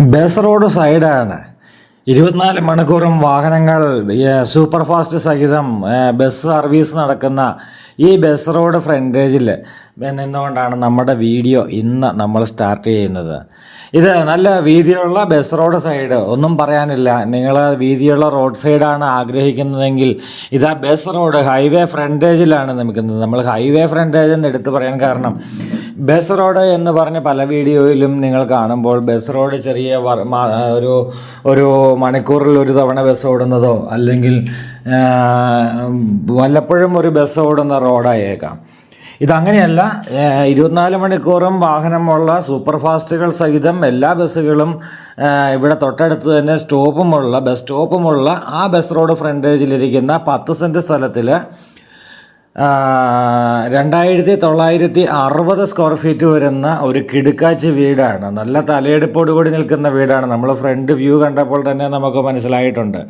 Bus road സൈഡാണ്. ഇരുപത്തിനാല് മണിക്കൂറും വാഹനങ്ങൾ സൂപ്പർ ഫാസ്റ്റ് സഹിതം ബസ് സർവീസ് നടക്കുന്ന ഈ ബസ് റോഡ് ഫ്രണ്ടേജിൽ നിന്നുകൊണ്ടാണ് നമ്മുടെ വീഡിയോ ഇന്ന് നമ്മൾ സ്റ്റാർട്ട് ചെയ്യുന്നത്. ഇത് നല്ല വീതിയുള്ള ബസ് റോഡ് സൈഡ് ഒന്നും പറയാനില്ല. നിങ്ങൾ വീതിയുള്ള റോഡ് സൈഡാണ് ആഗ്രഹിക്കുന്നതെങ്കിൽ ഇതാ ബസ് റോഡ് ഹൈവേ ഫ്രണ്ടേജിലാണ് നിൽക്കുന്നത്. നമ്മൾ ഹൈവേ ഫ്രണ്ടേജ് എന്ന് എടുത്തു പറയാൻ കാരണം ബസ് റോഡ് എന്ന് പറഞ്ഞ് പല വീഡിയോയിലും നിങ്ങൾ കാണുമ്പോൾ ബസ് റോഡ് ചെറിയ ഒരു ഒരു മണിക്കൂറിൽ ഒരു തവണ ബസ് ഓടുന്നതോ അല്ലെങ്കിൽ വല്ലപ്പോഴും ഒരു ബസ് ഓടുന്ന റോഡായേക്കാം. ഇതങ്ങനെയല്ല ഇരുപത്തിനാല് മണിക്കൂറും വാഹനമുള്ള സൂപ്പർ ഫാസ്റ്റുകൾ സഹിതം എല്ലാ ബസ്സുകളും ഇവിടെ തൊട്ടടുത്ത് തന്നെ സ്റ്റോപ്പുമുള്ള ബസ് സ്റ്റോപ്പുമുള്ള ആ ബസ് റോഡ് ഫ്രണ്ടേജിലിരിക്കുന്ന പത്ത് സെന്റ് സ്ഥലത്തിൽ രണ്ടായിരത്തി തൊള്ളായിരത്തി അറുപത് സ്ക്വയർ ഫീറ്റ് വരുന്ന ഒരു കിടുക്കാച്ചി വീടാണ്. നല്ല തലയെടുപ്പോട് കൂടി നിൽക്കുന്ന വീടാണ്. നമ്മൾ ഫ്രണ്ട് വ്യൂ കണ്ടപ്പോൾ തന്നെ നമുക്ക് മനസ്സിലായിട്ടുണ്ട്.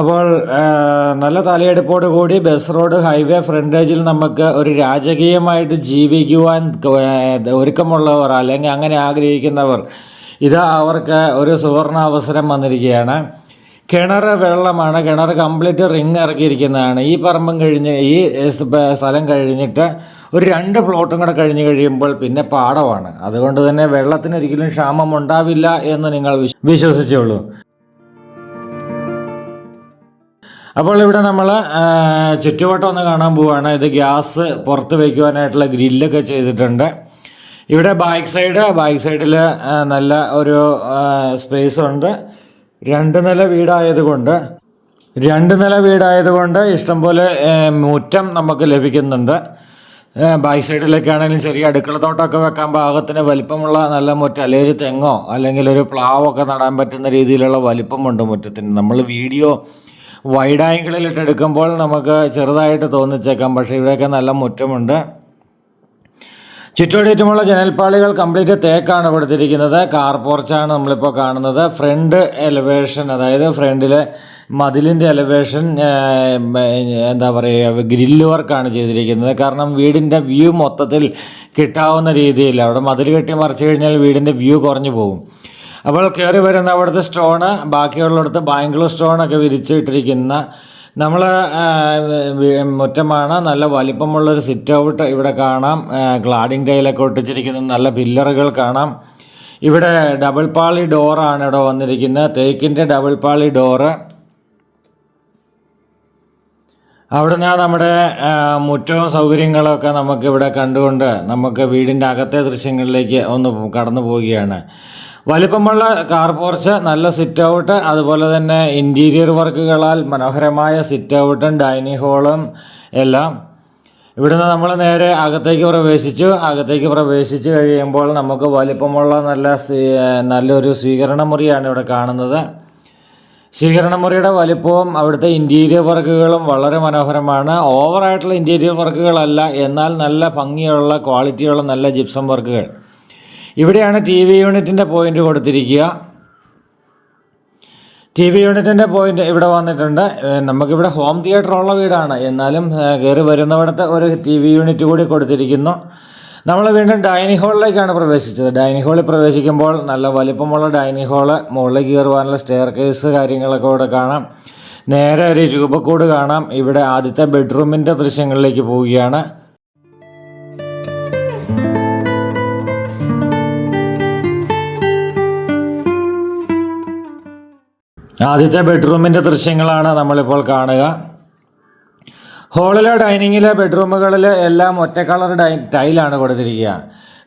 അപ്പോൾ നല്ല തലയെടുപ്പോട് കൂടി ബസ് റോഡ് ഹൈവേ ഫ്രണ്ടേജിൽ നമുക്ക് ഒരു രാജകീയമായിട്ട് ജീവിക്കുവാൻ ഒരുക്കമുള്ളവർ അല്ലെങ്കിൽ അങ്ങനെ ആഗ്രഹിക്കുന്നവർ ഇത് അവർക്ക് ഒരു സുവർണ അവസരം വന്നിരിക്കുകയാണ്. കിണർ വെള്ളമാണ്. കിണർ കംപ്ലീറ്റ് റിങ് ഇറക്കിയിരിക്കുന്നതാണ്. ഈ പറമ്പും കഴിഞ്ഞ് ഈ സ്ഥലം കഴിഞ്ഞിട്ട് ഒരു രണ്ട് പ്ലോട്ടും കൂടെ കഴിഞ്ഞ് കഴിയുമ്പോൾ പിന്നെ പാടമാണ്. അതുകൊണ്ട് തന്നെ വെള്ളത്തിന് ഒരിക്കലും ക്ഷാമം ഉണ്ടാവില്ല എന്ന് നിങ്ങൾ വിശ്വ- വിശ്വസിച്ചോളൂ അപ്പോൾ ഇവിടെ നമ്മൾ ചുറ്റുവട്ടം ഒന്ന് കാണാൻ പോവുകയാണ് ഇത് ഗ്യാസ് പുറത്ത് വയ്ക്കുവാനായിട്ടുള്ള ഗ്രില്ലൊക്കെ ചെയ്തിട്ടുണ്ട്. ഇവിടെ ബാക്ക് സൈഡ് ബാക്ക് സൈഡിൽ നല്ല ഒരു സ്പേസ് ഉണ്ട്. രണ്ട് നില വീടായതുകൊണ്ട് രണ്ട് നില വീടായതുകൊണ്ട് ഇഷ്ടംപോലെ മുറ്റം നമുക്ക് ലഭിക്കുന്നുണ്ട്. ബാക്ക് സൈഡിലൊക്കെ ആണെങ്കിലും ചെറിയ അടുക്കളത്തോട്ടമൊക്കെ വെക്കാൻ പാകത്തിന് വലിപ്പമുള്ള നല്ല മുറ്റം അല്ലെങ്കിൽ ഒരു തെങ്ങോ അല്ലെങ്കിൽ ഒരു പ്ലാവൊക്കെ നടാൻ പറ്റുന്ന രീതിയിലുള്ള വലിപ്പമുണ്ട് മുറ്റത്തിന്. നമ്മൾ വീഡിയോ വൈഡ് ആംഗിളിലിട്ട് എടുക്കുമ്പോൾ നമുക്ക് ചെറുതായിട്ട് തോന്നിച്ചേക്കാം പക്ഷേ ഇവിടെയൊക്കെ നല്ല മുറ്റമുണ്ട്. ചുറ്റോടിറ്റുമുള്ള ജനൽപ്പാളികൾ കംപ്ലീറ്റ് തേക്കാണ് കൊടുത്തിരിക്കുന്നത്. കാർ പോർച്ചാണ് നമ്മളിപ്പോൾ കാണുന്നത്. ഫ്രണ്ട് എലവേഷൻ അതായത് ഫ്രണ്ടിലെ മതിലിന്റെ എലവേഷൻ എന്താ പറയുക ഗ്രില്ല് വർക്കാണ് ചെയ്തിരിക്കുന്നത്. കാരണം വീടിന്റെ വ്യൂ മൊത്തത്തിൽ കിട്ടാവുന്ന രീതിയിൽ അവിടെ മതിൽ കെട്ടി മറിച്ച് കഴിഞ്ഞാൽ വീടിന്റെ വ്യൂ കുറഞ്ഞു പോകും. അപ്പോൾ കയറി വരുന്ന അവിടുത്തെ സ്റ്റോണ് ബാക്കിയുള്ളിടത്ത് ബാംഗ്ലൂർ സ്റ്റോണൊക്കെ വിരിച്ചിട്ടിരിക്കുന്ന നമ്മൾ മുറ്റമാണ്. നല്ല വലിപ്പമുള്ളൊരു സിറ്റ് ഔട്ട് ഇവിടെ കാണാം. ഗ്ലാഡിംഗ് ടൈലൊക്കെ ഒട്ടിച്ചിരിക്കുന്ന നല്ല പില്ലറുകൾ കാണാം. ഇവിടെ ഡബിൾ പാളി ഡോറാണ് ഇവിടെ വന്നിരിക്കുന്നത്. തേക്കിന്റെ ഡബിൾ പാളി ഡോറ് അവിടുന്ന് നമ്മുടെ മുറ്റവും സൗകര്യങ്ങളൊക്കെ നമുക്കിവിടെ കണ്ടുകൊണ്ട് നമുക്ക് വീടിന്റെ അകത്തെ ദൃശ്യങ്ങളിലേക്ക് ഒന്ന് കടന്നു പോവുകയാണ്. വലിപ്പമുള്ള കാർ പോർച്ച് നല്ല സിറ്റ് ഔട്ട് അതുപോലെ തന്നെ ഇന്റീരിയർ വർക്കുകളാൽ മനോഹരമായ സിറ്റ് ഔട്ടും ഡൈനിങ് ഹോളും എല്ലാം. ഇവിടുന്ന് നമ്മൾ നേരെ അകത്തേക്ക് പ്രവേശിച്ചു. അകത്തേക്ക് പ്രവേശിച്ചു കഴിയുമ്പോൾ നമുക്ക് വലിപ്പമുള്ള നല്ല നല്ലൊരു സ്വീകരണ മുറിയാണ് ഇവിടെ കാണുന്നത്. സ്വീകരണ മുറിയുടെ വലിപ്പവും അവിടുത്തെ ഇന്റീരിയർ വർക്കുകളും വളരെ മനോഹരമാണ്. ഓവറായിട്ടുള്ള ഇന്റീരിയർ വർക്കുകളല്ല എന്നാൽ നല്ല ഭംഗിയുള്ള ക്വാളിറ്റിയുള്ള നല്ല ജിപ്സം വർക്കുകൾ ഇവിടെയാണ് ടി വി യൂണിറ്റിന്റെ പോയിന്റ് കൊടുത്തിരിക്കുക. ടി വി യൂണിറ്റിന്റെ പോയിന്റ് ഇവിടെ വന്നിട്ടുണ്ട്. നമുക്കിവിടെ ഹോം തിയേറ്റർ ഉള്ള വീടാണ്. എന്നാലും കയറി വരുന്നവിടത്ത് ഒരു ടി വി യൂണിറ്റ് കൂടി കൊടുത്തിരിക്കുന്നു. നമ്മൾ വീണ്ടും ഡൈനിങ് ഹാളിലേക്കാണ് പ്രവേശിച്ചത്. ഡൈനിങ് ഹാളിൽ പ്രവേശിക്കുമ്പോൾ നല്ല വലിപ്പമുള്ള ഡൈനിങ് ഹാൾ മുകളിലേക്ക് കയറുവാനുള്ള സ്റ്റെയർ കേസ് കാര്യങ്ങളൊക്കെ ഇവിടെ കാണാം. നേരെ ഒരു രൂപക്കൂട് കാണാം. ഇവിടെ ആദ്യത്തെ ബെഡ്റൂമിന്റെ ദൃശ്യങ്ങളിലേക്ക് പോവുകയാണ്. ആദ്യത്തെ ബെഡ്റൂമിന്റെ ദൃശ്യങ്ങളാണ് നമ്മളിപ്പോൾ കാണുക. ഹോളിലെ ഡൈനിങ്ങിലെ ബെഡ്റൂമുകളിൽ എല്ലാം ഒറ്റ കളർ ഡൈ ടൈലാണ് കൊടുത്തിരിക്കുക.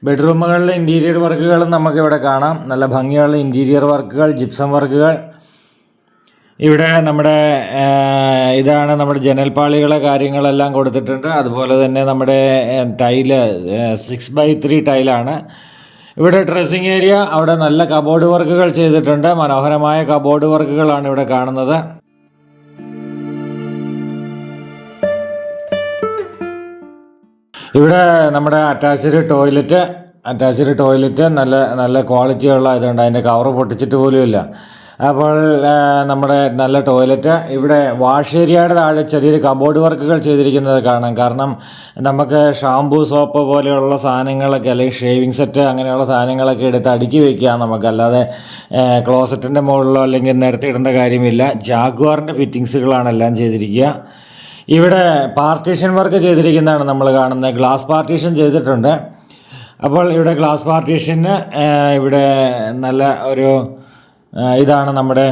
ബെഡ്റൂമുകളിലെ ഇന്റീരിയർ വർക്കുകളും നമുക്കിവിടെ കാണാം. നല്ല ഭംഗിയുള്ള ഇന്റീരിയർ വർക്കുകൾ ജിപ്സം വർക്കുകൾ. ഇവിടെ നമ്മുടെ ഇതാണ് നമ്മുടെ ജനൽപ്പാളികളെ കാര്യങ്ങളെല്ലാം കൊടുത്തിട്ടുണ്ട്. അതുപോലെ തന്നെ നമ്മുടെ ടൈൽ സിക്സ് ബൈ ത്രീ ടൈലാണ് ഇവിടെ ഡ്രസ്സിങ് ഏരിയ അവിടെ നല്ല കബോർഡ് വർക്കുകൾ ചെയ്തിട്ടുണ്ട്. മനോഹരമായ കബോർഡ് വർക്കുകളാണ് ഇവിടെ കാണുന്നത്. ഇവിടെ നമ്മുടെ അറ്റാച്ച്ഡ് ടോയ്ലറ്റ് അറ്റാച്ച്ഡ് ടോയ്ലറ്റ് നല്ല നല്ല ക്വാളിറ്റിയുള്ള ഇതുണ്ട്. അതിന്റെ കവർ പൊട്ടിച്ചിട്ട് പോലുമില്ല. അപ്പോൾ നമ്മുടെ നല്ല ടോയ്ലറ്റ് ഇവിടെ വാഷ് ഏരിയയുടെ താഴെ ചെറിയൊരു കബോർഡ് വർക്കുകൾ ചെയ്തിരിക്കുന്നത് കാണാം. കാരണം നമുക്ക് ഷാംപൂ സോപ്പ് പോലെയുള്ള സാധനങ്ങളൊക്കെ അല്ലെങ്കിൽ ഷേവിങ് സെറ്റ് അങ്ങനെയുള്ള സാധനങ്ങളൊക്കെ എടുത്ത് അടുക്കി വയ്ക്കുക നമുക്ക്. അല്ലാതെ ക്ലോസറ്റിന്റെ മുകളിലോ അല്ലെങ്കിൽ നിരത്തിയിടേണ്ട കാര്യമില്ല. ജാഗ്വാറിന്റെ ഫിറ്റിങ്സുകളാണ് എല്ലാം ചെയ്തിരിക്കുക. ഇവിടെ പാർട്ടീഷൻ വർക്ക് ചെയ്തിരിക്കുന്നതാണ് നമ്മൾ കാണുന്നത്. ഗ്ലാസ് പാർട്ടീഷൻ ചെയ്തിട്ടുണ്ട്. അപ്പോൾ ഇവിടെ ഗ്ലാസ് പാർട്ടീഷന് ഇവിടെ നല്ല ഒരു ഇതാണ് നമ്മുടെ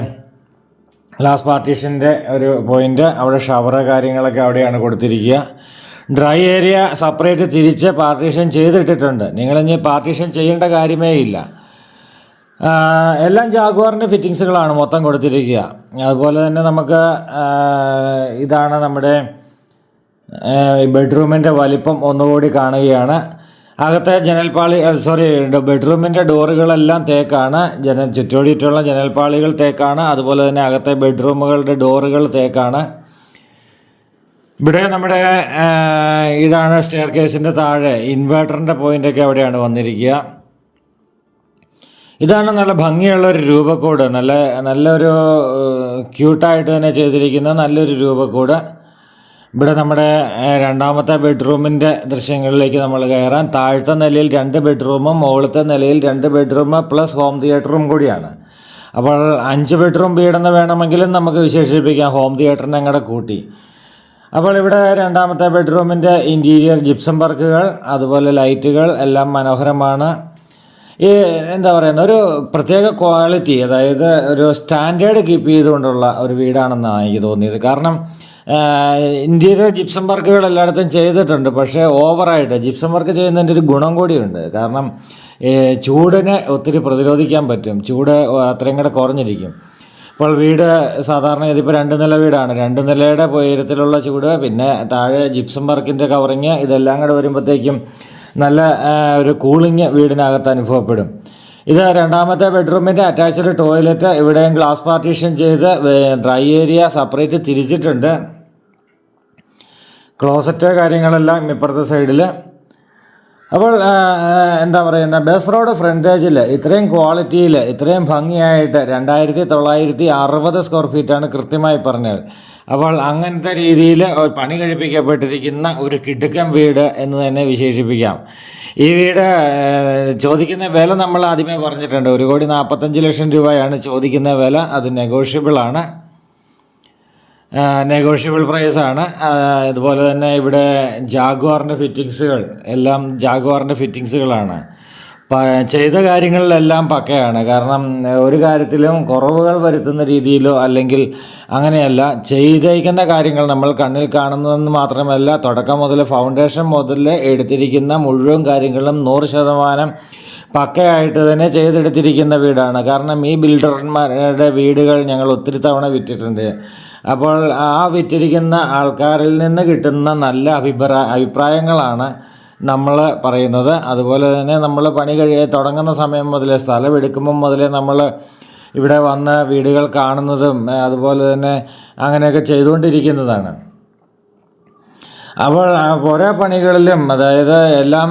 ഗ്ലാസ് പാർട്ടീഷന്റെ ഒരു പോയിന്റ് അവിടെ ഷവർ കാര്യങ്ങളൊക്കെ അവിടെയാണ് കൊടുത്തിരിക്കുക. ഡ്രൈ ഏരിയ സെപ്പറേറ്റ് തിരിച്ച് പാർട്ടീഷൻ ചെയ്തിട്ടിട്ടുണ്ട്. നിങ്ങളിനി പാർട്ടീഷൻ ചെയ്യേണ്ട കാര്യമേ ഇല്ല. എല്ലാം ജാഗ്വാറിന്റെ ഫിറ്റിങ്സുകളാണ് മൊത്തം കൊടുത്തിരിക്കുക. അതുപോലെ തന്നെ നമുക്ക് ഇതാണ് നമ്മുടെ ബെഡ്റൂമിന്റെ വലിപ്പം ഒന്നുകൂടി കാണുകയാണ്. അകത്തെ ജനൽപാളി സോറി ബെഡ്റൂമിന്റെ ഡോറുകളെല്ലാം തേക്കാണ്. ജന ചുറ്റോടിയിട്ടുള്ള ജനൽപാളികൾ തേക്കാണ്. അതുപോലെ തന്നെ അകത്തെ ബെഡ്റൂമുകളുടെ ഡോറുകൾ തേക്കാണ്. ഇവിടെ നമ്മുടെ ഇതാണ് സ്റ്റെയർ കേസിന്റെ താഴെ. ഇൻവേർട്ടറിന്റെ പോയിന്റൊക്കെ അവിടെയാണ് വന്നിരിക്കുക. ഇതാണ് നല്ല ഭംഗിയുള്ള ഒരു രൂപക്കൂട്. നല്ല നല്ലൊരു ക്യൂട്ടായിട്ട് തന്നെ ചെയ്തിരിക്കുന്ന നല്ലൊരു രൂപക്കൂട്. ഇവിടെ നമ്മുടെ രണ്ടാമത്തെ ബെഡ്റൂമിന്റെ ദൃശ്യങ്ങളിലേക്ക് നമ്മൾ കയറാൻ താഴത്തെ നിലയിൽ രണ്ട് ബെഡ്റൂമും മുകളിലത്തെ നിലയിൽ രണ്ട് ബെഡ്റൂം പ്ലസ് ഹോം തിയേറ്ററും കൂടിയാണ്. അപ്പോൾ അഞ്ച് ബെഡ്റൂം വീടെന്ന് വേണമെങ്കിലും നമുക്ക് വിശേഷിപ്പിക്കാം. ഹോം തിയേറ്ററിനെ അങ്ങോട്ട് കൂട്ടി. അപ്പോൾ ഇവിടെ രണ്ടാമത്തെ ബെഡ്റൂമിന്റെ ഇന്റീരിയർ ജിപ്സം വർക്കുകൾ അതുപോലെ ലൈറ്റുകൾ എല്ലാം മനോഹരമാണ്. ഈ എന്താ പറയുന്ന ഒരു പ്രത്യേക ക്വാളിറ്റി അതായത് ഒരു സ്റ്റാൻഡേർഡ് കീപ്പ് ചെയ്തുകൊണ്ടുള്ള ഒരു വീടാണെന്നാണ് എനിക്ക് തോന്നിയത്. കാരണം ഇന്റീരിയർ ജിപ്സം വർക്കുകൾ എല്ലായിടത്തും ചെയ്തിട്ടുണ്ട്. പക്ഷേ ഓവറായിട്ട് ജിപ്സം വർക്ക് ചെയ്യുന്നതിന്റെ ഒരു ഗുണം കൂടിയുണ്ട്. കാരണം ചൂടിനെ ഒത്തിരി പ്രതിരോധിക്കാൻ പറ്റും. ചൂട് അത്രയും കൂടെ കുറഞ്ഞിരിക്കും. ഇപ്പോൾ വീട് സാധാരണ ഇതിപ്പോൾ രണ്ട് നില വീടാണ്. രണ്ട് നിലയുടെ ഉയരത്തിലുള്ള ചൂട് പിന്നെ താഴെ ജിപ്സം വർക്കിന്റെ കവറിങ് ഇതെല്ലാം കൂടെ വരുമ്പോഴത്തേക്കും നല്ല ഒരു കൂളിങ് വീടിനകത്ത് അനുഭവപ്പെടും. ഇത് രണ്ടാമത്തെ ബെഡ്റൂമിന്റെ അറ്റാച്ച്ഡ് ടോയ്ലറ്റ് ഇവിടെയും ഗ്ലാസ് പാർട്ടീഷൻ ചെയ്ത് ഡ്രൈ ഏരിയ സെപ്പറേറ്റ് തിരിച്ചിട്ടുണ്ട്. ക്ലോസറ്റ് കാര്യങ്ങളെല്ലാം ഇപ്പുറത്തെ സൈഡിൽ അപ്പോൾ എന്താ പറയുന്നത് ബസ് റോഡ് ഫ്രണ്ടേജിൽ ഇത്രയും ക്വാളിറ്റിയിൽ ഇത്രയും ഭംഗിയായിട്ട് രണ്ടായിരത്തി തൊള്ളായിരത്തി അറുപത് സ്ക്വയർ ഫീറ്റാണ് കൃത്യമായി പറഞ്ഞത്. അപ്പോൾ അങ്ങനത്തെ രീതിയിൽ പണി കഴിപ്പിക്കപ്പെട്ടിരിക്കുന്ന ഒരു കിടുക്കൻ വീട് എന്ന് തന്നെ വിശേഷിപ്പിക്കാം. ഈ വീട് ചോദിക്കുന്ന വില നമ്മൾ ആദ്യമേ പറഞ്ഞിട്ടുണ്ട്. ഒരു കോടി നാൽപ്പത്തഞ്ച് ലക്ഷം രൂപയാണ് ചോദിക്കുന്ന വില. അത് നെഗോഷ്യബിൾ ആണ്. നെഗോഷ്യബിൾ പ്രൈസാണ് അതുപോലെ തന്നെ ഇവിടെ ജാഗ്വാറിന്റെ ഫിറ്റിങ്സുകൾ എല്ലാം ജാഗ്വാറിന്റെ ഫിറ്റിങ്സുകളാണ് ചെയ്ത കാര്യങ്ങളിലെല്ലാം പക്കയാണ്. കാരണം ഒരു കാര്യത്തിലും കുറവുകൾ വരുത്തുന്ന രീതിയിലോ അല്ലെങ്കിൽ അങ്ങനെയല്ല ചെയ്തേക്കുന്ന കാര്യങ്ങൾ നമ്മൾ കണ്ണിൽ കാണുന്നതെന്ന് മാത്രമല്ല തുടക്കം മുതൽ ഫൗണ്ടേഷൻ മുതൽ എടുത്തിരിക്കുന്ന മുഴുവൻ കാര്യങ്ങളും നൂറ് ശതമാനം പക്കയായിട്ട് തന്നെ ചെയ്തെടുത്തിരിക്കുന്ന വീടാണ്. കാരണം ഈ ബിൽഡർമാരുടെ വീടുകൾ ഞങ്ങൾ ഒത്തിരി തവണ വിറ്റിട്ടുണ്ട്. അപ്പോൾ ആ വിറ്റിരിക്കുന്ന ആൾക്കാരിൽ നിന്ന് കിട്ടുന്ന നല്ല അഭിപ്രായ അഭിപ്രായങ്ങളാണ് നമ്മൾ പറയുന്നത്. അതുപോലെ തന്നെ നമ്മൾ പണി കഴിയ തുടങ്ങുന്ന സമയം മുതലേ സ്ഥലം എടുക്കുമ്പം മുതലേ നമ്മൾ ഇവിടെ വന്ന് വീടുകൾ കാണുന്നതും അതുപോലെ തന്നെ അങ്ങനെയൊക്കെ ചെയ്തുകൊണ്ടിരിക്കുന്നതാണ്. അപ്പോൾ ഓരോ പണികളിലും അതായത് എല്ലാം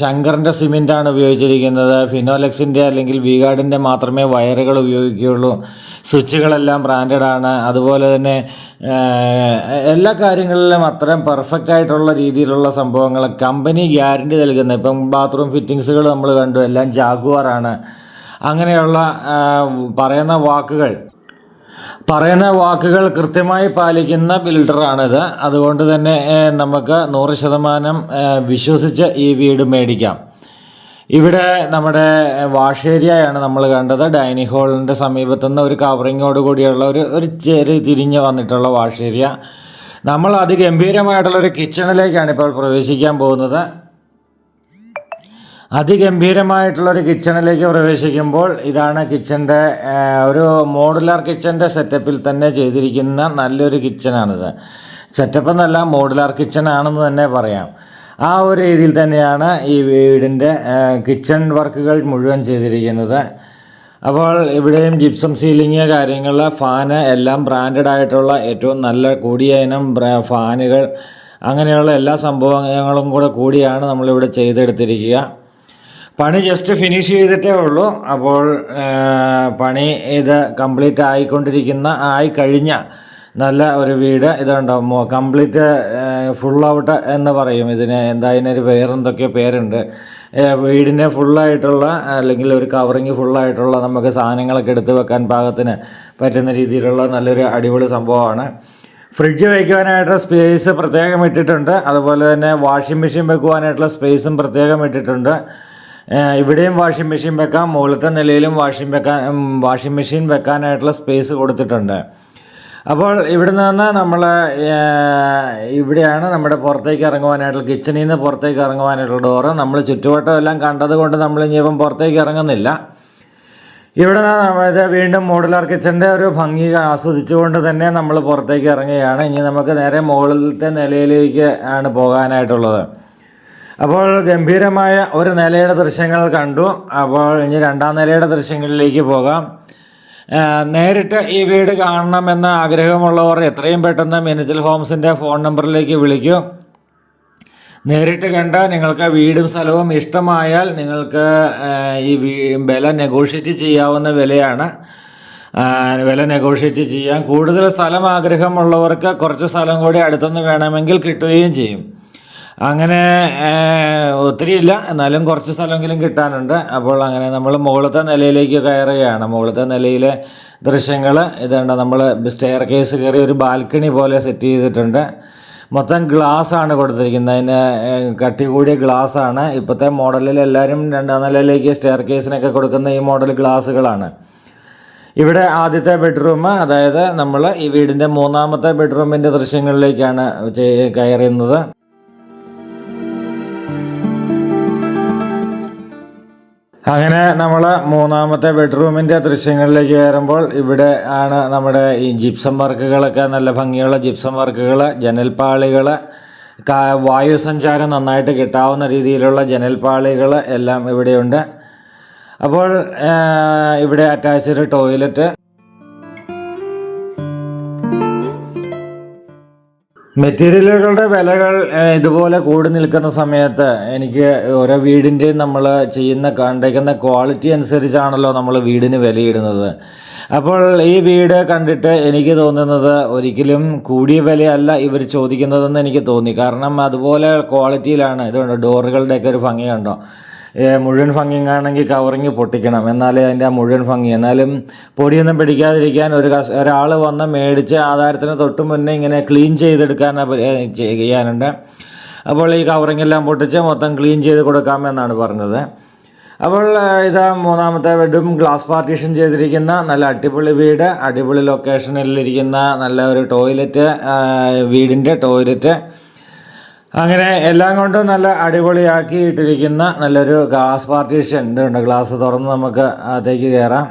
ശങ്കറിന്റെ സിമെന്റാണ് ഉപയോഗിച്ചിരിക്കുന്നത്. ഫിനോലെക്സിന്റെ അല്ലെങ്കിൽ വിഗാർഡിന്റെ മാത്രമേ വയറുകൾ ഉപയോഗിക്കുകയുള്ളൂ. സ്വിച്ചുകളെല്ലാം ബ്രാൻഡഡ് ആണ്. അതുപോലെ തന്നെ എല്ലാ കാര്യങ്ങളിലും അത്രയും പെർഫെക്റ്റ് ആയിട്ടുള്ള രീതിയിലുള്ള സംഭവങ്ങൾ കമ്പനി ഗ്യാരണ്ടി നൽകുന്ന ഇപ്പം ബാത്റൂം ഫിറ്റിങ്സുകൾ നമ്മൾ കണ്ടു. എല്ലാം ജാഗുവാറാണ് അങ്ങനെയുള്ള പറയുന്ന വാക്കുകൾ പറയുന്ന വാക്കുകൾ കൃത്യമായി പാലിക്കുന്ന ബിൽഡറാണിത് അതുകൊണ്ട് തന്നെ നമുക്ക് നൂറ് ശതമാനം വിശ്വസിച്ച് ഈ വീട് മേടിക്കാം. ഇവിടെ നമ്മുടെ വാഷ് ഏരിയയാണ് നമ്മൾ കണ്ടത്. ഡൈനിങ് ഹാളിന്റെ സമീപത്തുനിന്ന് ഒരു കവറിങ്ങോട് കൂടിയുള്ള ഒരു ഒരു ചെറിയ തിരിഞ്ഞ് വന്നിട്ടുള്ള വാഷ് ഏരിയ നമ്മൾ അതിഗംഭീരമായിട്ടുള്ള ഒരു കിച്ചണിലേക്കാണ് ഇപ്പോൾ പ്രവേശിക്കാൻ പോകുന്നത്. അതിഗംഭീരമായിട്ടുള്ളൊരു കിച്ചണിലേക്ക് പ്രവേശിക്കുമ്പോൾ ഇതാണ് കിച്ചന്റെ ഒരു മോഡുലാർ കിച്ചന്റെ സെറ്റപ്പിൽ തന്നെ ചെയ്തിരിക്കുന്ന നല്ലൊരു കിച്ചണാണിത് സെറ്റപ്പ് എന്നല്ല മോഡുലാർ കിച്ചൺ ആണെന്ന് തന്നെ പറയാം. ആ ഒരു രീതിയിൽ തന്നെയാണ് ഈ വീടിന്റെ കിച്ചൺ വർക്കുകൾ മുഴുവൻ ചെയ്തിരിക്കുന്നത്. അപ്പോൾ ഇവിടെയും ജിപ്സം സീലിംഗ് കാര്യങ്ങൾ ഫാന് എല്ലാം ബ്രാൻഡഡ് ആയിട്ടുള്ള ഏറ്റവും നല്ല കൂടിയ ഇനം ഫാനുകൾ അങ്ങനെയുള്ള എല്ലാ സംഭവങ്ങളും കൂടെ കൂടിയാണ് നമ്മളിവിടെ ചെയ്തെടുത്തിരിക്കുക. പണി ജസ്റ്റ് ഫിനിഷ് ചെയ്തിട്ടേ ഉള്ളൂ. അപ്പോൾ പണി ഇത് കംപ്ലീറ്റ് ആയിക്കൊണ്ടിരിക്കുന്ന ആയി കഴിഞ്ഞ നല്ല ഒരു വീട് ഇതുണ്ടാവും. കംപ്ലീറ്റ് ഫുൾ ഔട്ട് എന്ന് പറയും ഇതിന്. എന്താ ഇതിനൊരു പേരെന്തൊക്കെയോ പേരുണ്ട്. വീടിനെ ഫുള്ളായിട്ടുള്ള അല്ലെങ്കിൽ ഒരു കവറിങ് ഫുള്ളായിട്ടുള്ള നമുക്ക് സാധനങ്ങളൊക്കെ എടുത്ത് വെക്കാൻ പാകത്തിന് പറ്റുന്ന രീതിയിലുള്ള നല്ലൊരു അടിപൊളി സംഭവമാണ്. ഫ്രിഡ്ജ് വയ്ക്കുവാനായിട്ടുള്ള സ്പേസ് പ്രത്യേകം ഇട്ടിട്ടുണ്ട്. അതുപോലെ തന്നെ വാഷിംഗ് മെഷീൻ വെക്കുവാനായിട്ടുള്ള സ്പേസും പ്രത്യേകം ഇട്ടിട്ടുണ്ട്. ഇവിടെയും വാഷിംഗ് മെഷീൻ വെക്കാം. മുകളിലത്തെ നിലയിലും വാഷിംഗ് വെക്കാൻ വാഷിംഗ് മെഷീൻ വെക്കാനായിട്ടുള്ള സ്പേസ് കൊടുത്തിട്ടുണ്ട്. അപ്പോൾ ഇവിടെ നിന്ന് നമ്മൾ ഇവിടെയാണ് നമ്മുടെ പുറത്തേക്ക് ഇറങ്ങുവാനായിട്ടുള്ള കിച്ചണിൽ നിന്ന് പുറത്തേക്ക് ഇറങ്ങുവാനായിട്ടുള്ള ഡോറ് നമ്മൾ ചുറ്റുവട്ടം എല്ലാം കണ്ടത് കൊണ്ട് നമ്മൾ ഇനിയിപ്പം പുറത്തേക്ക് ഇറങ്ങുന്നില്ല. ഇവിടെ ഇത് വീണ്ടും മോഡുലാർ കിച്ചന്റെ ഒരു ഭംഗി ആസ്വദിച്ചുകൊണ്ട് തന്നെ നമ്മൾ പുറത്തേക്ക് ഇറങ്ങുകയാണ്. ഇനി നമുക്ക് നേരെ മുകളിലത്തെ നിലയിലേക്ക് ആണ് പോകാനായിട്ടുള്ളത്. അപ്പോൾ ഗംഭീരമായ ഒരു നിലയുടെ ദൃശ്യങ്ങൾ കണ്ടു. അപ്പോൾ ഇനി രണ്ടാം നിലയുടെ ദൃശ്യങ്ങളിലേക്ക് പോകാം. നേരിട്ട് ഈ വീട് കാണണമെന്ന ആഗ്രഹമുള്ളവർ എത്രയും പെട്ടെന്ന് മിനിച്ചൽ ഹോംസിന്റെ ഫോൺ നമ്പറിലേക്ക് വിളിക്കൂ. നേരിട്ട് കണ്ട നിങ്ങൾക്ക് വീടും സ്ഥലവും ഇഷ്ടമായാൽ നിങ്ങൾക്ക് ഈ വില നെഗോഷിയേറ്റ് ചെയ്യാവുന്ന വിലയാണ്. വില നെഗോഷിയേറ്റ് ചെയ്യാം കൂടുതൽ സ്ഥലം ആഗ്രഹമുള്ളവർക്ക് കുറച്ച് സ്ഥലം കൂടി അടുത്തുനിന്ന് വേണമെങ്കിൽ കിട്ടുകയും ചെയ്യും. അങ്ങനെ ഒത്തിരിയില്ല. എന്നാലും കുറച്ച് സ്ഥലമെങ്കിലും കിട്ടാനുണ്ട്. അപ്പോൾ അങ്ങനെ നമ്മൾ മുകളത്തെ നിലയിലേക്ക് കയറുകയാണ്. മുകളത്തെ നിലയിലെ ദൃശ്യങ്ങൾ ഇതുണ്ട്. നമ്മൾ സ്റ്റെയർ കേസ് കയറി ഒരു ബാൽക്കണി പോലെ സെറ്റ് ചെയ്തിട്ടുണ്ട്. മൊത്തം ഗ്ലാസ് ആണ് കൊടുത്തിരിക്കുന്നത്. അതിന് കട്ടി കൂടിയ ഗ്ലാസ് ആണ്. ഇപ്പോഴത്തെ മോഡലിൽ എല്ലാവരും രണ്ടാം നിലയിലേക്ക് സ്റ്റെയർ കേസിനൊക്കെ കൊടുക്കുന്ന ഈ മോഡൽ ഗ്ലാസ്സുകളാണ് ഇവിടെ ആദ്യത്തെ ബെഡ്റൂം അതായത് നമ്മൾ ഈ വീടിന്റെ മൂന്നാമത്തെ ബെഡ്റൂമിന്റെ ദൃശ്യങ്ങളിലേക്കാണ് കയറുന്നത് അങ്ങനെ നമ്മൾ മൂന്നാമത്തെ ബെഡ്റൂമിന്റെ ദൃശ്യങ്ങളിലേക്ക് കയറുമ്പോൾ ഇവിടെ ആണ് നമ്മുടെ ഈ ജിപ്സം വർക്കുകളൊക്കെ നല്ല ഭംഗിയുള്ള ജിപ്സം വർക്കുകൾ ജനൽപ്പാളികൾ വായു സഞ്ചാരം നന്നായിട്ട് കിട്ടാവുന്ന രീതിയിലുള്ള ജനൽപ്പാളികൾ എല്ലാം ഇവിടെയുണ്ട്. അപ്പോൾ ഇവിടെ അറ്റാച്ച്ഡ് ടോയ്ലറ്റ് മെറ്റീരിയലുകളുടെ വിലകൾ ഇതുപോലെ കൂടി നിൽക്കുന്ന സമയത്ത് എനിക്ക് ഓരോ വീടിന്റെയും നമ്മൾ ചെയ്യുന്ന കണ്ടേക്കുന്ന ക്വാളിറ്റി അനുസരിച്ചാണല്ലോ നമ്മൾ വീടിന് വിലയിടുന്നത്. അപ്പോൾ ഈ വീട് കണ്ടിട്ട് എനിക്ക് തോന്നുന്നത് ഒരിക്കലും കൂടിയ വിലയല്ല ഇവർ ചോദിക്കുന്നതെന്ന് എനിക്ക് തോന്നി. കാരണം അതുപോലെ ക്വാളിറ്റിയിലാണ്. ഇതുകൊണ്ട് ഡോറുകളുടെയൊക്കെ ഒരു ഭംഗി കണ്ടോ? ഏ, മുഴുവൻ ഭംഗി കാണണമെങ്കിൽ കവറിങ് പൊട്ടിക്കണം. എന്നാലേ അതിന്റെ ആ മുഴുവൻ ഭംഗി. എന്നാലും പൊടിയൊന്നും പിടിക്കാതിരിക്കാൻ ഒരു കസ് ഒരാൾ വന്ന് മേടിച്ച് ആധാരത്തിന് തൊട്ട് മുന്നേ ഇങ്ങനെ ക്ലീൻ ചെയ്തെടുക്കാൻ ചെയ്യാനുണ്ട്. അപ്പോൾ ഈ കവറിങ് എല്ലാം പൊട്ടിച്ച് മൊത്തം ക്ലീൻ ചെയ്ത് കൊടുക്കാമെന്നാണ് പറഞ്ഞത്. അപ്പോൾ ഇതാ മൂന്നാമത്തെ വീടും ഗ്ലാസ് പാർട്ടീഷൻ ചെയ്തിരിക്കുന്ന നല്ല അടിപൊളി വീട്. അടിപൊളി ലൊക്കേഷനിലിരിക്കുന്ന നല്ല ഒരു ടോയ്ലറ്റ് വീടിന്റെ ടോയ്ലറ്റ് അങ്ങനെ എല്ലാം കൊണ്ടും നല്ല അടിപൊളിയാക്കി ഇട്ടിരിക്കുന്ന നല്ലൊരു ഗ്ലാസ് പാർട്ടീഷൻ. ഇതുണ്ട് ഗ്ലാസ് തുറന്ന് നമുക്ക് അകത്തേക്ക് കയറാം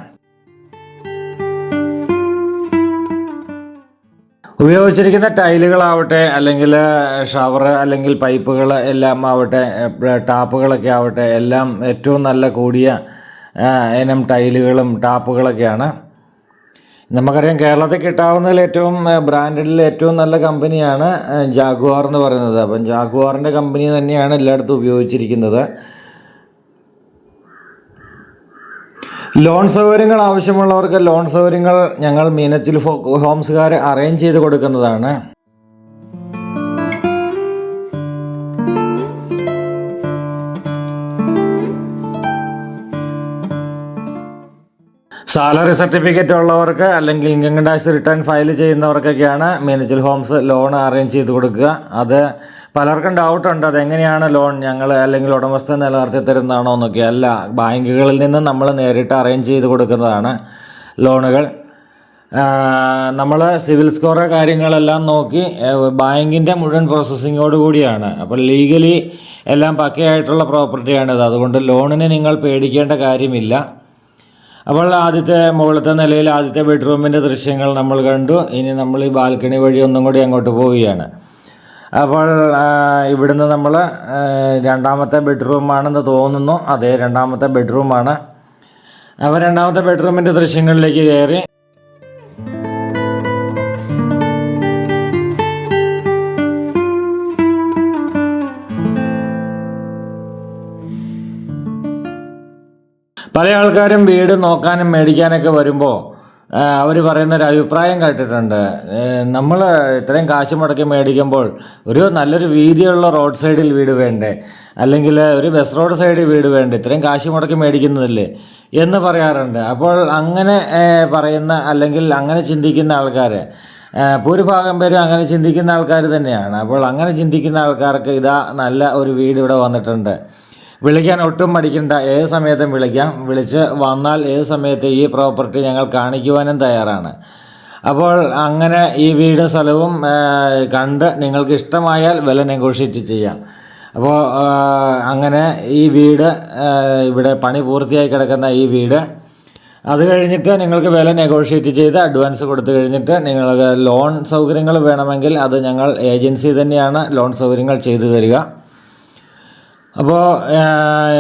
ഉപയോഗിച്ചിരിക്കുന്ന ടൈലുകളാവട്ടെ അല്ലെങ്കിൽ ഷവർ അല്ലെങ്കിൽ പൈപ്പുകൾ എല്ലാം ആവട്ടെ ടാപ്പുകളൊക്കെ ആവട്ടെ എല്ലാം ഏറ്റവും നല്ല കൂടിയ ഇനം ടൈലുകളും ടാപ്പുകളൊക്കെയാണ്. നമുക്കറിയാം കേരളത്തിൽ കിട്ടാവുന്നതിൽ ഏറ്റവും ബ്രാൻഡഡിൽ ഏറ്റവും നല്ല കമ്പനിയാണ് ജാഗ്വാർ എന്ന് പറയുന്നത്. അപ്പം ജാഗ്വാറിന്റെ കമ്പനി തന്നെയാണ് എല്ലായിടത്തും ഉപയോഗിച്ചിരിക്കുന്നത്. ലോൺ സൗകര്യങ്ങൾ ആവശ്യമുള്ളവർക്ക് ലോൺ സൗകര്യങ്ങൾ ഞങ്ങൾ മീനച്ചിൽ ഹോംസുകാർ അറേഞ്ച് ചെയ്ത് കൊടുക്കുന്നതാണ്. സാലറി സർട്ടിഫിക്കറ്റ് ഉള്ളവർക്ക് അല്ലെങ്കിൽ ഇൻകം ടാക്സ് റിട്ടേൺ ഫയൽ ചെയ്യുന്നവർക്കൊക്കെയാണ് മീനച്ചിൽ ഹോംസ് ലോൺ അറേഞ്ച് ചെയ്ത് കൊടുക്കുക. അത് പലർക്കും ഡൗട്ടുണ്ട് അതെങ്ങനെയാണ് ലോൺ ഞങ്ങൾ അല്ലെങ്കിൽ ഉടമസ്ഥ നിലനിർത്തി തരുന്നതാണോ എന്നൊക്കെ. അല്ല ബാങ്കുകളിൽ നിന്ന് നമ്മൾ നേരിട്ട് അറേഞ്ച് ചെയ്ത് കൊടുക്കുന്നതാണ് ലോണുകൾ. നമ്മൾ സിവിൽ സ്കോർ കാര്യങ്ങളെല്ലാം നോക്കി ബാങ്കിന്റെ മുഴുവൻ പ്രോസസ്സിങ്ങോട് കൂടിയാണ്. അപ്പോൾ ലീഗലി എല്ലാം പക്കയായിട്ടുള്ള പ്രോപ്പർട്ടിയാണിത് അതുകൊണ്ട് ലോണിന് നിങ്ങൾ പേടിക്കേണ്ട കാര്യമില്ല. അപ്പോൾ ആദ്യത്തെ മുകളിലത്തെ നിലയിൽ ആദ്യത്തെ ബെഡ്റൂമിന്റെ ദൃശ്യങ്ങൾ നമ്മൾ കണ്ടു. ഇനി നമ്മൾ ഈ ബാൽക്കണി വഴി ഒന്നും കൂടി അങ്ങോട്ട് പോവുകയാണ്. അപ്പോൾ ഇവിടുന്ന് നമ്മൾ രണ്ടാമത്തെ ബെഡ്റൂമാണെന്ന് തോന്നുന്നു. അതേ രണ്ടാമത്തെ ബെഡ്റൂമാണ്. അപ്പോൾ രണ്ടാമത്തെ ബെഡ്റൂമിന്റെ ദൃശ്യങ്ങളിലേക്ക് കയറി. പല ആൾക്കാരും വീട് നോക്കാനും മേടിക്കാനൊക്കെ വരുമ്പോൾ അവർ പറയുന്ന ഒരു അഭിപ്രായം കേട്ടിട്ടുണ്ട്. നമ്മൾ ഇത്രയും കാശ് മുടക്കി മേടിക്കുമ്പോൾ ഒരു നല്ലൊരു വീതിയുള്ള റോഡ് സൈഡിൽ വീട് വേണ്ടേ? അല്ലെങ്കിൽ ഒരു ബസ് റോഡ് സൈഡിൽ വീട് വേണ്ടേ? ഇത്രയും കാശ് മുടക്കി മേടിക്കുന്നതല്ലേ? എന്ന് പറയാറുണ്ട്. അപ്പോൾ അങ്ങനെ പറയുന്ന അല്ലെങ്കിൽ അങ്ങനെ ചിന്തിക്കുന്ന ആൾക്കാർ ഭൂരിഭാഗം പേരും അങ്ങനെ ചിന്തിക്കുന്ന ആൾക്കാർ തന്നെയാണ്. അപ്പോൾ അങ്ങനെ ചിന്തിക്കുന്ന ആൾക്കാർക്ക് ഇതാ നല്ല ഒരു വീട് ഇവിടെ വന്നിട്ടുണ്ട്. വിളിക്കാൻ ഒട്ടും മടിക്കണ്ട. ഏത് സമയത്തും വിളിക്കാം. വിളിച്ച് വന്നാൽ ഏത് സമയത്ത് ഈ പ്രോപ്പർട്ടി ഞങ്ങൾ കാണിക്കുവാനും തയ്യാറാണ്. അപ്പോൾ അങ്ങനെ ഈ വീട് സ്ഥലവും കണ്ട് നിങ്ങൾക്ക് ഇഷ്ടമായാൽ വില നെഗോഷിയേറ്റ് ചെയ്യാം. അപ്പോൾ അങ്ങനെ ഈ വീട് ഇവിടെ പണി പൂർത്തിയായി കിടക്കുന്ന ഈ വീട് അത് കഴിഞ്ഞിട്ട് നിങ്ങൾക്ക് വില നെഗോഷിയേറ്റ് ചെയ്ത് അഡ്വാൻസ് കൊടുത്തു കഴിഞ്ഞിട്ട് നിങ്ങൾക്ക് ലോൺ സൗകര്യങ്ങൾ വേണമെങ്കിൽ അത് ഞങ്ങൾ ഏജൻസി തന്നെയാണ് ലോൺ സൗകര്യങ്ങൾ ചെയ്തു തരിക. അപ്പോൾ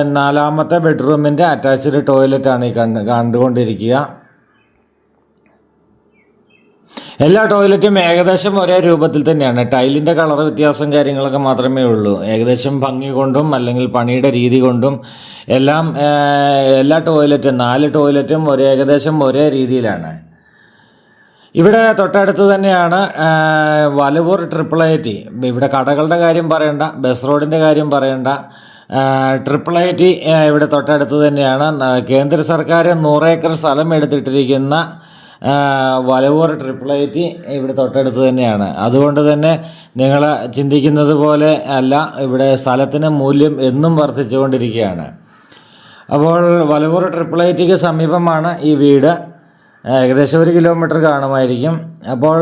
നാലാമത്തെ ബെഡ്റൂമിന്റെ അറ്റാച്ച്ഡ് ടോയ്ലറ്റാണ് ഈ കണ്ട് കണ്ടുകൊണ്ടിരിക്കുക. എല്ലാ ടോയ്ലറ്റും ഏകദേശം ഒരേ രൂപത്തിൽ തന്നെയാണ്. ടൈലിന്റെ കളർ വ്യത്യാസം കാര്യങ്ങളൊക്കെ മാത്രമേ ഉള്ളൂ. ഏകദേശം ഭംഗി കൊണ്ടും അല്ലെങ്കിൽ പണിയുടെ രീതി കൊണ്ടും എല്ലാം എല്ലാ ടോയ്ലറ്റും നാല് ടോയ്ലറ്റും ഒരേ ഏകദേശം ഒരേ രീതിയിലാണ്. ഇവിടെ തൊട്ടടുത്ത് തന്നെയാണ് വലവൂർ ട്രിപ്പിൾ ഐ ടി ഇവിടെ കടകളുടെ കാര്യം പറയണ്ട ബസ് റോഡിന്റെ കാര്യം പറയണ്ട. ട്രിപ്പിൾ ഐ ടി ഇവിടെ തൊട്ടടുത്ത് തന്നെയാണ്. കേന്ദ്ര സർക്കാർ നൂറേക്കർ സ്ഥലം എടുത്തിട്ടിരിക്കുന്ന വലവൂർ ട്രിപ്പിൾ ഐ ടി ഇവിടെ തൊട്ടടുത്ത് തന്നെയാണ്. അതുകൊണ്ട് തന്നെ നിങ്ങൾ ചിന്തിക്കുന്നത് പോലെ അല്ല ഇവിടെ സ്ഥലത്തിന് മൂല്യം എന്നും വർദ്ധിച്ചുകൊണ്ടിരിക്കുകയാണ്. അപ്പോൾ വലവൂർ ട്രിപ്പിൾ ഐ ടിക്ക് സമീപമാണ് ഈ വീട്. ഏകദേശം ഒരു കിലോമീറ്റർ കാണുമായിരിക്കും. അപ്പോൾ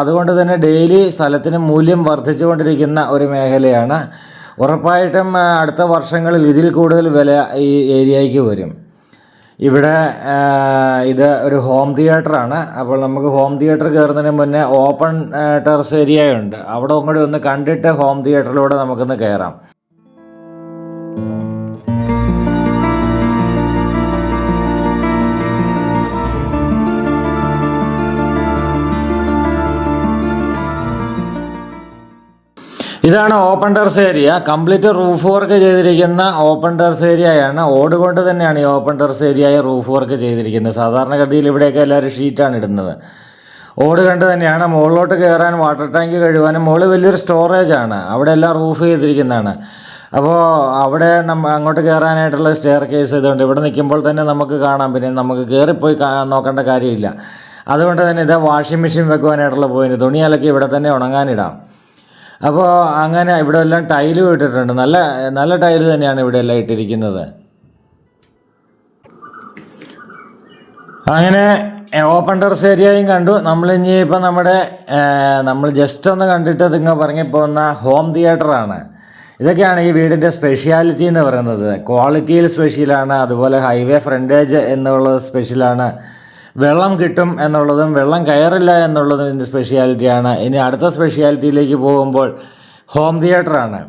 അതുകൊണ്ട് തന്നെ ഡെയിലി സ്ഥലത്തിന് മൂല്യം വർദ്ധിച്ചുകൊണ്ടിരിക്കുന്ന ഒരു മേഖലയാണ്. ഉറപ്പായിട്ടും അടുത്ത വർഷങ്ങളിൽ ഇതിൽ കൂടുതൽ വില ഈ ഏരിയയ്ക്ക് വരും. ഇവിടെ ഇത് ഒരു ഹോം തിയേറ്ററാണ്. അപ്പോൾ നമുക്ക് ഹോം തിയേറ്റർ കയറുന്നതിന് മുന്നേ ഓപ്പൺ ടെറസ് ഏരിയ ഉണ്ട്. അവിടെ അങ്ങോട്ട് ഒന്ന് കണ്ടിട്ട് ഹോം തിയേറ്ററിലൂടെ നമുക്കൊന്ന് കയറാം. ഇതാണ് open terrace area complete roof work ചെയ്തിരിക്കുന്ന ഓപ്പൺ ടെറസ് ഏരിയയാണ് ഓട് കൊണ്ട് തന്നെയാണ് ഈ ഓപ്പൺ ടെറസ് ഏരിയയെ റൂഫ് വർക്ക് ചെയ്തിരിക്കുന്നത്. സാധാരണഗതിയിൽ ഇവിടെയൊക്കെ എല്ലാവരും ഷീറ്റാണ് ഇടുന്നത്. ഓട് കണ്ട് തന്നെയാണ് മുകളിലോട്ട് കയറാൻ വാട്ടർ ടാങ്ക് കഴുകാനും. മുകളിൽ വലിയൊരു സ്റ്റോറേജ് ആണ്. അവിടെ എല്ലാം റൂഫ് ചെയ്തിരിക്കുന്നതാണ്. അപ്പോൾ അവിടെ നമ്മ അങ്ങോട്ട് കയറാനായിട്ടുള്ള സ്റ്റെയർ കേസ് ഇതുണ്ട്. ഇവിടെ നിൽക്കുമ്പോൾ തന്നെ നമുക്ക് കാണാം. പിന്നെ നമുക്ക് കയറിപ്പോയി നോക്കേണ്ട കാര്യമില്ല. അതുകൊണ്ട് തന്നെ ഇതാ വാഷിംഗ് മെഷീൻ വെക്കുവാനായിട്ടുള്ള പോയിന്റ് തുണി അലക്കി ഇവിടെ തന്നെ ഉണങ്ങാനിടാം. അപ്പോൾ അങ്ങനെ ഇവിടെ എല്ലാം ടൈലും ഇട്ടിട്ടുണ്ട്. നല്ല നല്ല ടൈൽ തന്നെയാണ് ഇവിടെ എല്ലാം ഇട്ടിരിക്കുന്നത്. അങ്ങനെ ഓപ്പൺ ടെറസ് ഏരിയയും കണ്ടു. നമ്മൾ ഇനി ഇപ്പം നമ്മുടെ നമ്മൾ ജസ്റ്റ് ഒന്ന് കണ്ടിട്ട് നിങ്ങൾ പറഞ്ഞു പോകുന്ന ഹോം തിയേറ്ററാണ്. ഇതൊക്കെയാണ് ഈ വീടിന്റെ സ്പെഷ്യാലിറ്റി എന്ന് പറയുന്നത്. ക്വാളിറ്റിയിൽ സ്പെഷ്യലാണ് അതുപോലെ ഹൈവേ ഫ്രണ്ടേജ് എന്നുള്ളത് സ്പെഷ്യലാണ്. വെള്ളം കിട്ടും എന്നുള്ളതും വെള്ളം കയറില്ല എന്നുള്ളതും ഇതിന്റെ സ്പെഷ്യാലിറ്റിയാണ് ഇനി അടുത്ത സ്പെഷ്യാലിറ്റിയിലേക്ക് പോകുമ്പോൾ ഹോം തിയേറ്ററാണ്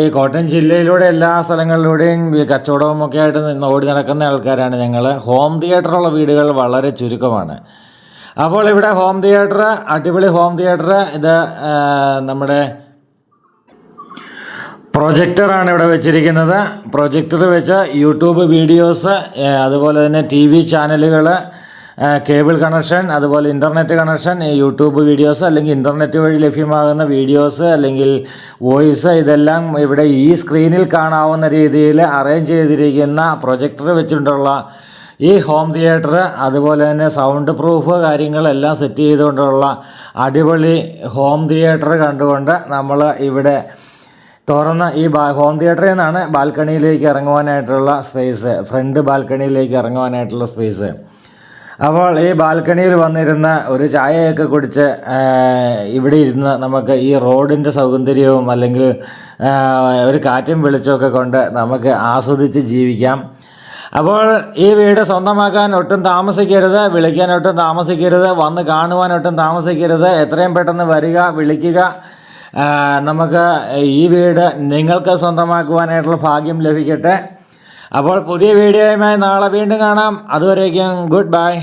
ഈ കോട്ടയം ജില്ലയിലൂടെ എല്ലാ സ്ഥലങ്ങളിലൂടെയും കച്ചവടവും ഒക്കെ ആയിട്ട് നിന്ന് ഓടി നടക്കുന്ന ആൾക്കാരാണ് ഞങ്ങൾ ഹോം തിയേറ്ററുള്ള വീടുകൾ വളരെ ചുരുക്കമാണ്. അപ്പോൾ ഇവിടെ ഹോം തിയേറ്റർ അടിപൊളി ഹോം തിയേറ്റർ ഇത് നമ്മുടെ പ്രൊജക്ടറാണ് ഇവിടെ വെച്ചിരിക്കുന്നത്. പ്രൊജക്ടർ വെച്ച് യൂട്യൂബ് വീഡിയോസ് അതുപോലെ തന്നെ ടി വി ചാനലുകൾ കേബിൾ കണക്ഷൻ അതുപോലെ ഇന്റർനെറ്റ് കണക്ഷൻ യൂട്യൂബ് വീഡിയോസ് അല്ലെങ്കിൽ ഇന്റർനെറ്റ് വഴി ലഭ്യമാകുന്ന വീഡിയോസ് അല്ലെങ്കിൽ വോയിസ് ഇതെല്ലാം ഇവിടെ ഈ സ്ക്രീനിൽ കാണാവുന്ന രീതിയിൽ അറേഞ്ച് ചെയ്തിരിക്കുന്ന പ്രൊജക്ടർ വെച്ചിട്ടുള്ള ഈ ഹോം തിയേറ്റർ അതുപോലെ തന്നെ സൗണ്ട് പ്രൂഫ് കാര്യങ്ങളെല്ലാം സെറ്റ് ചെയ്തുകൊണ്ടുള്ള അടിപൊളി ഹോം തിയേറ്റർ കണ്ടുകൊണ്ട് നമ്മൾ ഇവിടെ തുറന്ന ഈ ഹോം തിയേറ്ററിൽ നിന്നാണ് ബാൽക്കണിയിലേക്ക് ഇറങ്ങുവാനായിട്ടുള്ള സ്പേസ് ഫ്രണ്ട് ബാൽക്കണിയിലേക്ക് ഇറങ്ങുവാനായിട്ടുള്ള സ്പേസ് അപ്പോൾ ഈ ബാൽക്കണിയിൽ വന്നിരുന്ന ഒരു ചായയൊക്കെ കുടിച്ച് ഇവിടെ ഇരുന്ന് നമുക്ക് ഈ റോഡിന്റെ സൗന്ദര്യവും അല്ലെങ്കിൽ ഒരു കാറ്റും വെളിച്ചമൊക്കെ കൊണ്ട് നമുക്ക് ആസ്വദിച്ച് ജീവിക്കാം. അപ്പോൾ ഈ വീട് സ്വന്തമാക്കാൻ ഒട്ടും താമസിക്കരുത് വിളിക്കാൻ ഒട്ടും താമസിക്കരുത് വന്ന് കാണുവാൻ ഒട്ടും താമസിക്കരുത്. എത്രയും പെട്ടെന്ന് വരിക വിളിക്കുക. നമുക്ക് ഈ വീട് നിങ്ങൾക്ക് സ്വന്തമാക്കുവാനായിട്ടുള്ള ഭാഗ്യം ലഭിക്കട്ടെ. അപ്പോൾ പുതിയ വീഡിയോയുമായി നാളെ വീണ്ടും കാണാം. അതുവരേക്കും ഗുഡ് ബൈ.